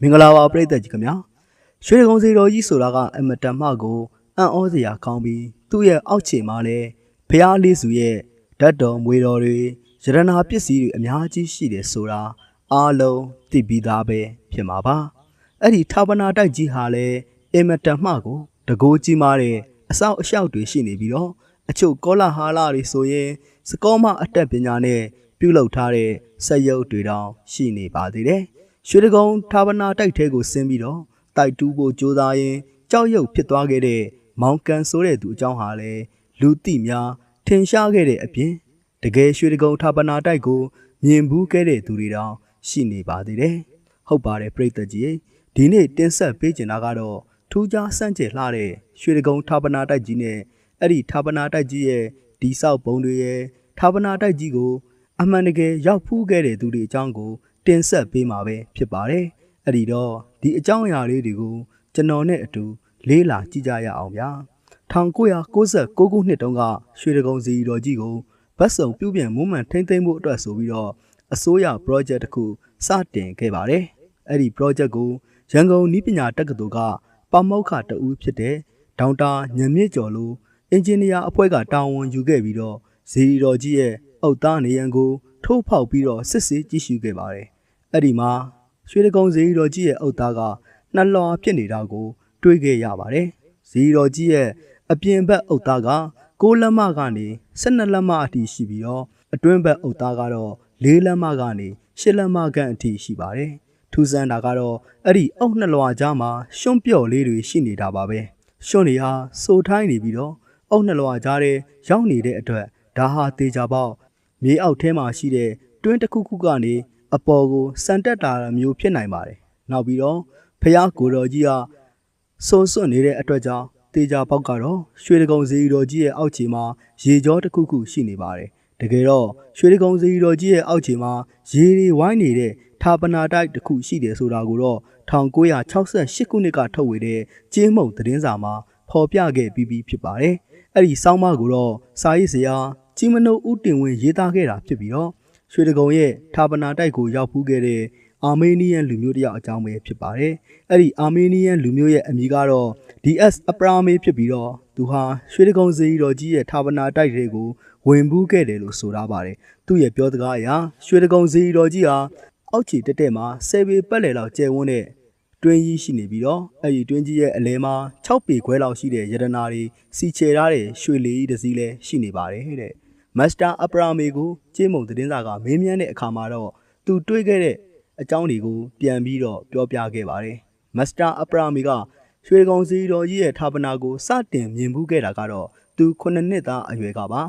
မင်္ဂလာပါပရိသတ်ကြီးခင်ဗျာရွှေဒဂုံစီတော်ကြီးဆိုတာကအမတန်မှကိုအံ့ဩစရာကောင်းပြီးသူ့ရဲ့အောက်ခြေမှာလည်းဖျားလေးစုရဲ့ဓာတ်တော်မွေတော်တွေရတနာပစ္စည်းတွေအများကြီးရှိတယ်ဆိုတာအားလုံးသိပြီးသားပဲဖြစ်မှာပါအဲ့ဒီထာပနာတိုက်ကြီးဟာလည်းအမတန်မှကိုတကိုးကြီးမားတဲ့အဆောက်အအုံတွေရှိနေပြီးတော့အချို့ကောလာဟာလာတွေဆိုရင်စကောမအတက်ပညာနဲ့ပြုလုပ်ထားတဲ့စက်ရုပ်တွေတောင်ရှိနေပါသေးတယ်။ ရွှေတကုံဌာပနာတိုက်ထဲကိုဆင်းပြီးတော့တိုက်တူးဖို့ကြိုးစားရင်ကြောက်ရွံ့ဖြစ်သွားခဲ့တဲ့မောင်ကန်ဆိုတဲ့သူအကြောင်းဟာလည်းလူသိများထင်ရှားခဲ့တဲ့အပြင်တကယ်ရွှေတကုံဌာပနာတိုက်ကိုမြင်ဘူးခဲ့တဲ့သူတွေတောင်ရှိနေပါသေးတယ်။ဟုတ်ပါတယ်ပြိတ္တကြီးဒီနေ့တင်ဆက်ပေးချင်တာကတော့ထူးခြားစမ်းကြယ်လှတဲ့ရွှေတကုံဌာပနာတိုက်ကြီးနဲ့အဲ့ဒီဌာပနာတိုက်ကြီးရဲ့ဒီဆောက်ပုံတွေရဲ့ဌာပနာတိုက်ကြီးကို အမှန်တကယ်ရောက်ဖူးခဲ့တဲ့သူတွေအကြောင်းကို တင်ဆက်ပေးမှာပဲဖြစ်ပါတယ်။အဲ့ဒီတော့ဒီအကြောင်းအရာလေးတွေကိုကျွန်တော်နဲ့အတူလေးလာကြည့်ကြရအောင်ဗျာ။1996ခုနှစ်တုန်းကရွှေဒဂုံစီတော်ကြီးကိုဗတ်စုံပြုပြင်မွမ်းမံထိမ့်သိမ်းမှုအတွက်ဆိုပြီးတော့အစိုးရ project တစ်ခုစတင်ခဲ့ပါတယ်။အဲ့ဒီ project ကိုရန်ကုန်နည်းပညာတက္ကသိုလ်ကပမောက္ခတဦးဖြစ်တဲ့ဒေါက်တာညမြင့်ကျော်လိုအင်ဂျင်နီယာအဖွဲ့ကတာဝန်ယူခဲ့ပြီးတော့ဇီရီတော်ကြီးရဲ့အုတ်သားနေရန်ကိုထိုးဖောက်ပြီးတော့စစ်ဆေးကြည့်ရှုခဲ့ပါတယ်။ အဲ့ဒီမှာရွှေတကုံဇီရီတော်ကြီးရဲ့အုတ်သားကနှလွှာဖြစ်နေတာကိုတွေ့ခဲ့ရပါတယ်။ဇီရီတော်ကြီးရဲ့အပြင်ဘက်အုတ်သားက6လက်မကနေ12လက်မအထိရှိပြီးတော့အတွင်းဘက်အုတ်သားကတော့4လက်မကနေ8လက်မခန့်အထိရှိပါတယ်။ထူးဆန်းတာကတော့အဲ့ဒီအုတ်နှလွှာကြားမှာရှွန့်ပြော့လေးတွေရှိနေတာပါပဲ။ရှွန့်တွေဟာစိုးထိုင်းနေပြီးတော့အုတ်နှလွှာကြားထဲရောက်နေတဲ့အတွက်ဒါဟာတေချာပေါက်မြေအောက်ထဲမှာရှိတဲ့တွင်းတစ်ခုခုကနေ အပေါ်ကိုစံတက်တာမျိုးဖြစ်နိုင်ပါတယ်။နောက်ပြီးတော့ဖះကိုတော်ကြီးကစိုးစွန့်နေတဲ့အတွက်ကြောင့်တေချာပေါက်ကတော့ရွှေတကုံဇီတော်ကြီးရဲ့အောက်ခြေမှာရေကြောတစ်ခုခုရှိနေပါတယ်။တကယ်တော့ရွှေတကုံဇီတော်ကြီးရဲ့အောက်ခြေမှာရေတွေဝိုင်းနေတဲ့ဌာပနာတိုက်တစ်ခုရှိတယ်ဆိုတာကိုတော့1968ခုနှစ်ကထုတ်ဝေတဲ့ကျင်းမုံသတင်းစာမှာဖော်ပြခဲ့ပြီးပြီဖြစ်ပါတယ်။အဲ့ဒီဆောင်းပါးကိုတော့စာရေးဆရာကြီးမနုဦးတင်ဝင်းရေးသားခဲ့တာဖြစ်ပြီးတော့ ရွှေတကုံရဲ့ဌာပနာတိုက်ကိုရောက်ဖူးခဲ့တဲ့အာမေးနီးယန်လူမျိုးတယောက်အကြောင်းပဲဖြစ်ပါတယ်။အဲ့ဒီအာမေးနီးယန်လူမျိုးရဲ့အမည်ကတော့ DS အပရာမေဖြစ်ပြီးတော့သူဟာရွှေတကုံစီတော်ကြီးရဲ့ဌာပနာတိုက်တွေကိုဝင်ဘူးခဲ့တယ်လို့ဆိုထားပါတယ်။သူ့ရဲ့ပြောစကားအရရွှေတကုံစီတော်ကြီးဟာအောက်ခြေတက်တက်မှာဆယ်ပေပတ်လည်လောက်ကျယ်ဝန်းတဲ့တွင်းကြီးရှိနေပြီးတော့အဲ့ဒီတွင်းကြီးရဲ့အလဲမှာ6ပေခွဲလောက်ရှိတဲ့ရတနာတွေစီချေထားတဲ့ရွှေလီတစ်စီးလည်းရှိနေပါတယ်တဲ့ မစ္စတာအပရာမေကိုကျင်းမုံသတင်းစာကမေးမြန်းတဲ့အခါမှာတော့သူတွေးခဲ့တဲ့အကြောင်းတွေကိုပြန်ပြီးတော့ပြောပြခဲ့ပါတယ်မစ္စတာအပရာမေကရွှေကုံစီတော်ကြီးရဲ့ဌာပနာကိုစတင်မြင်မှုခဲ့တာကတော့သူ9နှစ်သားအရွယ်ကပါ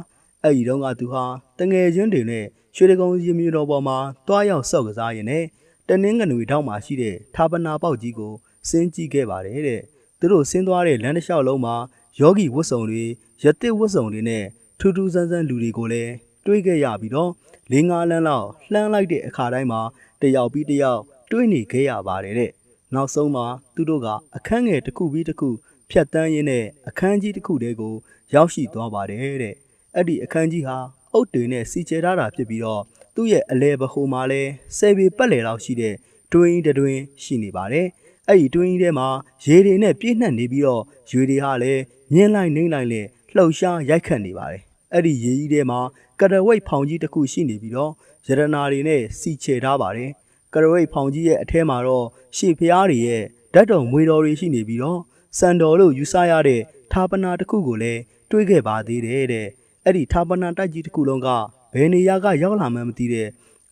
အဲ့ဒီတော့ကသူဟာတငယ်ချင်းတွေနဲ့ရွှေကုံရင်မြေတော်ပေါ်မှာတွားရောက်ဆော့ကစားရင်နဲ့တနင်းငနွေထောက်မှာရှိတဲ့ဌာပနာပေါက်ကြီးကိုစင်းကြည့်ခဲ့ပါတယ်တဲ့သူတို့ဆင်းသွားတဲ့လမ်းတစ်လျှောက်လုံးမှာယောဂီဝတ်စုံတွေရတစ်ဝတ်စုံတွေနဲ့ ထူးထူးဆန်းဆန်းလူတွေကိုလည်းတွေးခဲ့ရပြီးတော့၄၅လမ်းလောက်လှမ်းလိုက်တဲ့အခါတိုင်းမှာတယောက်ပြီးတယောက်တွေးနေခဲ့ရပါတယ်တဲ့နောက်ဆုံးမှာသူတို့ကအခန်းငယ်တစ်ခုပြီးတစ်ခုဖြတ်တန်းရင်းနဲ့အခန်းကြီးတစ်ခုတည်းကို ရောက်ရှိသွားပါတယ်တဲ့အဲ့ဒီအခန်းကြီးဟာအုတ်တွေနဲ့စီကျဲထားတာဖြစ်ပြီးတော့သူ့ရဲ့အလဲဘဟိုမှာလဲဆယ်ပေပတ်လည်လောက်ရှိတဲ့တွင်းတွင်းရှိနေပါတယ်အဲ့ဒီတွင်းထဲမှာရေတွေနဲ့ပြည့်နှက်နေပြီးတော့ရွေတွေဟာလည်းမြင်းလိုက်နှိမ့်လိုက်နဲ့လှုပ်ရှားရိုက်ခတ်နေပါတယ် အဲ့ဒီရေကြီးထဲမှာကရဝိတ်ဖောင်ကြီးတစ်ခုရှိနေပြီးတော့ရတနာတွေနဲ့စီချေထားပါတယ်ကရဝိတ်ဖောင်ကြီးရဲ့အထဲမှာတော့ရှေဖျားတွေရဲ့ဓာတ်တော်မွေတော်တွေရှိနေပြီးတော့စံတော်လို့ယူဆရတဲ့ဌာပနာတစ်ခုကိုလည်းတွေးခဲ့ပါသေးတယ်တဲ့အဲ့ဒီဌာပနာတိုက်ကြီးတစ်ခုလုံးကဘယ်နေရာကရောက်လာမှန်းမသိတဲ့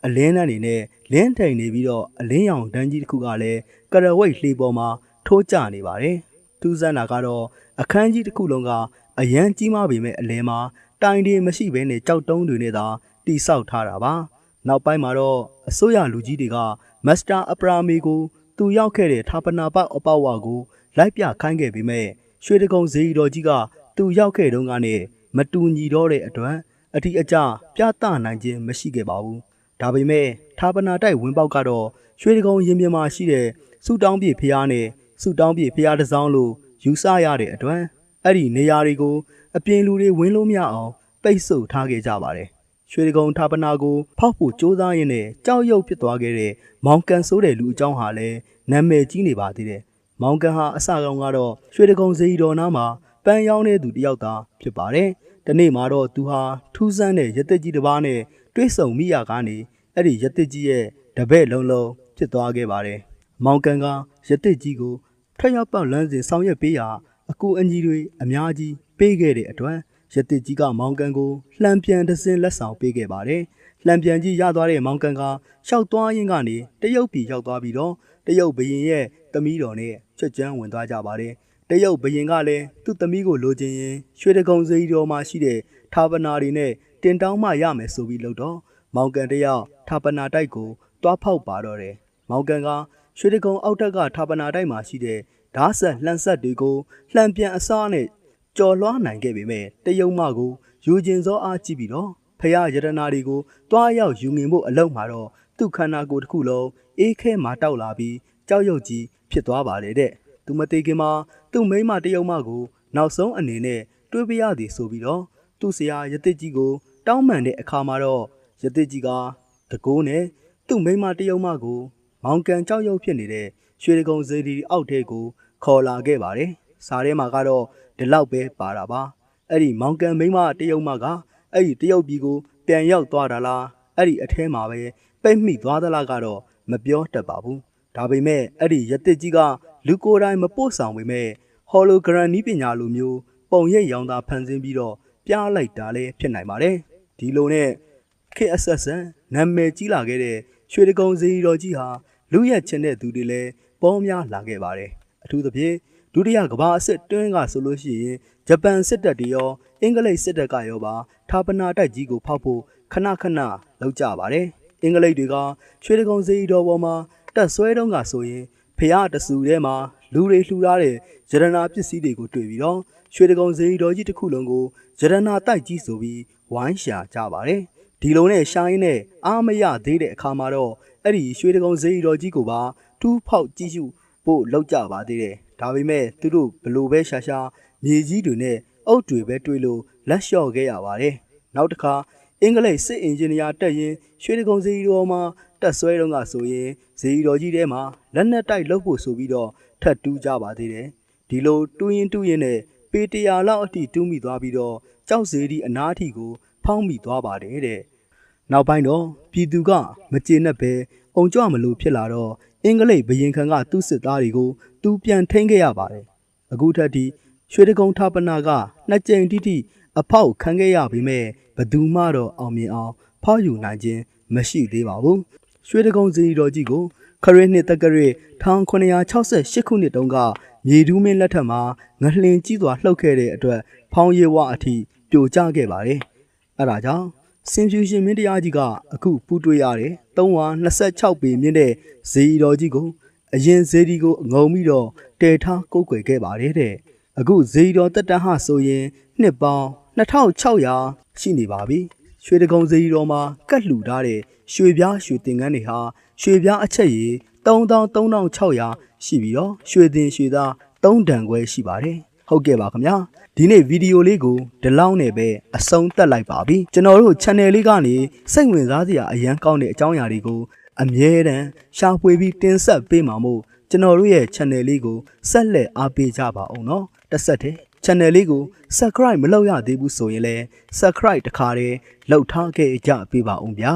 အလင်းနဲ့နေနဲ့လင်းထိန်နေပြီးတော့အလင်းရောင်တန်းကြီးတစ်ခုကလည်းကရဝိတ်လှေပေါ်မှာထိုးကျနေပါတယ်သူစန်းတာကတော့အခန်းကြီးတစ်ခုလုံးကအရန်ကြီးမားပေမဲ့အလဲမှာ တိုင်တွေမရှိဘဲနဲ့ကြောက်တုံးတွေနဲ့သာတိဆောက်ထားတာပါနောက်ပိုင်းမှာတော့အစိုးရလူကြီးတွေကမစ္စတာအပရာမီကိုသူရောက်ခဲ့တဲ့ဌာပနာပတ်အပဝါကိုလိုက်ပြခိုင်းခဲ့ပေမဲ့ရွှေတကုံဇေယီတော်ကြီးကသူရောက်ခဲ့တုန်းကနေမတူညီတော့တဲ့အတွက်အထီးအကျပြသနိုင်ခြင်းမရှိခဲ့ပါဘူးဒါပေမဲ့ဌာပနာတိုက်ဝင်ပေါက်ကတော့ရွှေတကုံရင်ပြင်မှာရှိတဲ့စူတောင်းပြည့်ဖျားနဲ့စူတောင်းပြည့်ဖျားတစ်စောင်းလို့ယူဆရတဲ့အတွက် အဲ့ဒီနေရာတွေကိုအပြင်လူတွေဝင်းလို့မရအောင်ပိတ်ဆို့ထားခဲ့ကြပါတယ်။ရွရွှေဒဂုံဌာပနာကိုဖောက်ဖို့ကြိုးစားရင်းနဲ့ကြောက်ရွံ့ဖြစ်သွားခဲ့တဲ့မောင်ကန်ဆိုးတဲ့လူအကြောင်းဟာလည်းနာမည်ကြီးနေပါသေးတယ်။မောင်ကန်ဟာအစကောင်ကတော့ရွှေဒဂုံဇေယီတော်နားမှာပန်းရောင်းတဲ့သူတစ်ယောက်သာဖြစ်ပါတယ်။ဒီနေ့မှာတော့သူဟာထူးဆန်းတဲ့ရသက်ကြီးတစ်ပါးနဲ့တွေ့ဆုံမိရကနေအဲ့ဒီရသက်ကြီးရဲ့တပည့်လုံးလုံးဖြစ်သွားခဲ့ပါတယ်။မောင်ကန်ကရသက်ကြီးကိုထွက်ရောက်ပေါက်လန်းစဉ်ဆောင်ရွက်ပေးရာ အကူအညီတွေအများကြီးပေးခဲ့တဲ့အတွက်ရတစ်ကြီးကမောင်ကန်ကိုလှံပြန်တစ်စင်းလက်ဆောင်ပေးခဲ့ပါတယ်။လှံပြန်ကြီးရသွားတဲ့မောင်ကန်ကရှောက်သွားရင်းကနေတရုတ်ပြည်ရောက်သွားပြီးတော့တရုတ်ဘရင်ရဲ့သမီးတော်နဲ့ချွတ်ချမ်းဝင်သွားကြပါတယ်။တရုတ်ဘရင်ကလည်းသူ့သမီးကိုလိုချင်ရင်ရွှေတကုံစေးတော်မှာရှိတဲ့ဌာပနာတွေနဲ့တင်တောင်းမှရမယ်ဆိုပြီးလို့တော့မောင်ကန်တယောက်ဌာပနာတိုက်ကိုတွားဖောက်ပါတော့တယ်။မောင်ကန်ကရွှေတကုံအောက်ထက်ကဌာပနာတိုက်မှာရှိတဲ့ ဓာတ်ဆက်လှန်ဆက်တွေကိုလှန်ပြန်အစားနဲ့ကြော်လွှားနိုင်ခဲ့ပေမဲ့တယုံမကိုယူကျင်စောအားကြည့်ပြီးတော့ဖရာယတနာတွေကိုတွားရောက်ယူငင်ဖို့အလုံးမှာတော့သူ့ခန္ဓာကိုယ်တစ်ခုလုံးအေးခဲမှတောက်လာပြီးကြောက်ရွံ့ကြီးဖြစ်သွားပါတယ်တဲ့သူမသေးခင်မှာသူ့မိန်းမတယုံမကိုနောက်ဆုံးအနေနဲ့တွေးပြရသည်ဆိုပြီးတော့သူ့ဆရာယတိကြီးကို တောင်းပန်တဲ့အခါမှာတော့ယတိကြီးကတကိုးနဲ့သူ့မိန်းမတယုံမကိုမောင်ကန်ကြောက်ရွံ့ဖြစ်နေတဲ့ရွှေဒဂုံစေဒီအောက်ထဲကို ခေါ်လာခဲ့ပါတယ်။စားထဲမှာကတော့ဒီလောက်ပဲပါတာပါ။အဲ့ဒီမောင်ကန်မိန်းမတရုတ်မကအဲ့ဒီတရုတ်ပြည်ကိုပြန်ရောက်သွားတာလားအဲ့ဒီအထဲမှာပဲပိတ်မိသွားသလားကတော့မပြောတတ်ပါဘူး။ဒါပေမဲ့အဲ့ဒီရတစ်ကြီးကလူကိုယ်တိုင်မပို့ဆောင်ပေမဲ့ဟော်လိုဂရန်နီးပညာလိုမျိုးပုံရိပ်ရောင်သာဖန်ဆင်းပြီးတော့ပြားလိုက်တာလည်းဖြစ်နိုင်ပါတယ်။ဒီလိုနဲ့ KSSN နာမည်ကြီးလာခဲ့တဲ့ရွှေတကုံဇီတော်ကြီးဟာလူရက်ချင်တဲ့သူတွေလည်းပေါများလာခဲ့ပါတယ်။ အထူးသဖြင့်ဒုတိယကမ္ဘာအစစ်တွင်းကဆိုလို့ရှိရင်ဂျပန်စစ်တပ်တွေရောအင်္ဂလိပ်စစ်တပ်ကရောပါဌာပနာတိုက်ကြီးကိုဖောက်ဖို့ခဏခဏလောက်ကြပါတယ်။အင်္ဂလိပ်တွေကရွှေတကုံစီတော်ပေါ်မှာတက်ဆွဲတုံးကဆိုရင်ဖះတဆူထဲမှာလူတွေလှူထားတဲ့ရတနာပစ္စည်းတွေကိုတွေ့ပြီးတော့ရွှေတကုံစီတော်ကြီးတစ်ခုလုံးကိုရတနာတိုက်ကြီးဆိုပြီးဝိုင်းရှာကြပါတယ်။ဒီလိုနဲ့ရှာရင်းနဲ့အားမရသေးတဲ့အခါမှာတော့အဲ့ဒီရွှေတကုံစီတော်ကြီးကိုပါတူးဖောက်ကြည့်ရှု ဖို့လောက်ကြပါသေးတယ်။ဒါပေမဲ့သူတို့ဘလို့ပဲရှာရှာမြေကြီးတွေနဲ့အုတ်တွေပဲတွေးလို့လက်လျှော့ခဲ့ရပါတယ်။နောက်တစ်ခါအင်္ဂလိပ်စစ်အင်ဂျင်နီယာတက်ရင်ရွှေတကုံစီတော်မှာတက်ဆွဲတော့ကဆိုရင်ဇီတော်ကြီးထဲမှာလက်နက်တိုက်လုပ်ဖို့ဆိုပြီးတော့ထပ်တူးကြပါသေးတယ်။ဒီလိုတူးရင်တူးရင်နဲ့ပေတရာလောက်အထိတူးမိသွားပြီးတော့ကြောက်စေဒီအနားထိကို ဖောင်းမိသွားပါတယ်တဲ့။နောက်ပိုင်းတော့ပြည်သူကမကျေနပ်ပဲအုံကြွမလို့ဖြစ်လာတော့ အင်္ဂလိပ်ဘရင်ခံကသူ့စစ်သားတွေကိုသူပြန်ထိန်းခဲ့ရပါတယ်။အခုထက်ထိရွှေတကုံဌာပနာကနှစ်ကြိမ်တိတိအဖောက်ခံခဲ့ရပေမဲ့ဘသူမှတော့အောင်မြင်အောင်ဖောက်ယူနိုင်ခြင်းမရှိသေးပါဘူး။ရွှေတကုံစီတော်ကြီးကိုခရစ်နှစ်တက္ကရာ1968ခုနှစ်တုန်းကမြေတူးမင်းလက်ထက်မှာငလှင်ကြီးစွာလှုပ်ခဲ့တဲ့အတွက်ဖောင်းရဲဝအထိပြိုကျခဲ့ပါတယ်။အဲဒါကြောင့် စင်ဖြူရှင်မင်းတရားကြီးကအခုပူးတွေ့ရတဲ့326ပေမြင့်တဲ့ဇေယီတော်ကြီးကိုအရင်ဇေဒီကိုငုံပြီးတော့တည်ထားကုတ်ကွယ်ခဲ့ပါတယ်တဲ့။အခုဇေယီတော်တက်တဟဆိုရင်နှစ်ပေါင်း2600ရှိနေပါပြီ။ရွှေတကုံဇေယီတော်မှာကတ်လှူထားတဲ့ရွှေပြားရွှေတင်ကန်းတွေဟာရွှေပြားအချက်ရည်3300ရှိပြီးတော့ရွှေတင်ရွှေသား3တန်ခွဲရှိပါတယ်။ဟုတ်ကဲ့ပါခင်ဗျာ ဒီနေ့ဗီဒီယိုလေးကိုဒီလောက်နဲ့ပဲအဆုံးသတ်လိုက်ပါပြီကျွန်တော်တို့ channel လေးကနေစိတ်ဝင်စားစရာအရန်ကောင်းတဲ့အကြောင်းအရာတွေကိုအမြဲတမ်းရှာဖွေပြီးတင်ဆက်ပေးမှာမို့ကျွန်တော်တို့ရဲ့ channel လေးကိုဆက်လက်အားပေးကြပါအောင်နော်တစ်ဆက်တည်း channel လေးကို subscribe မလုပ်ရသေးဘူးဆိုရင်လည်း subscribe တခါတည်းလုပ်ထားခဲ့ကြပေးပါအောင်ဗျာ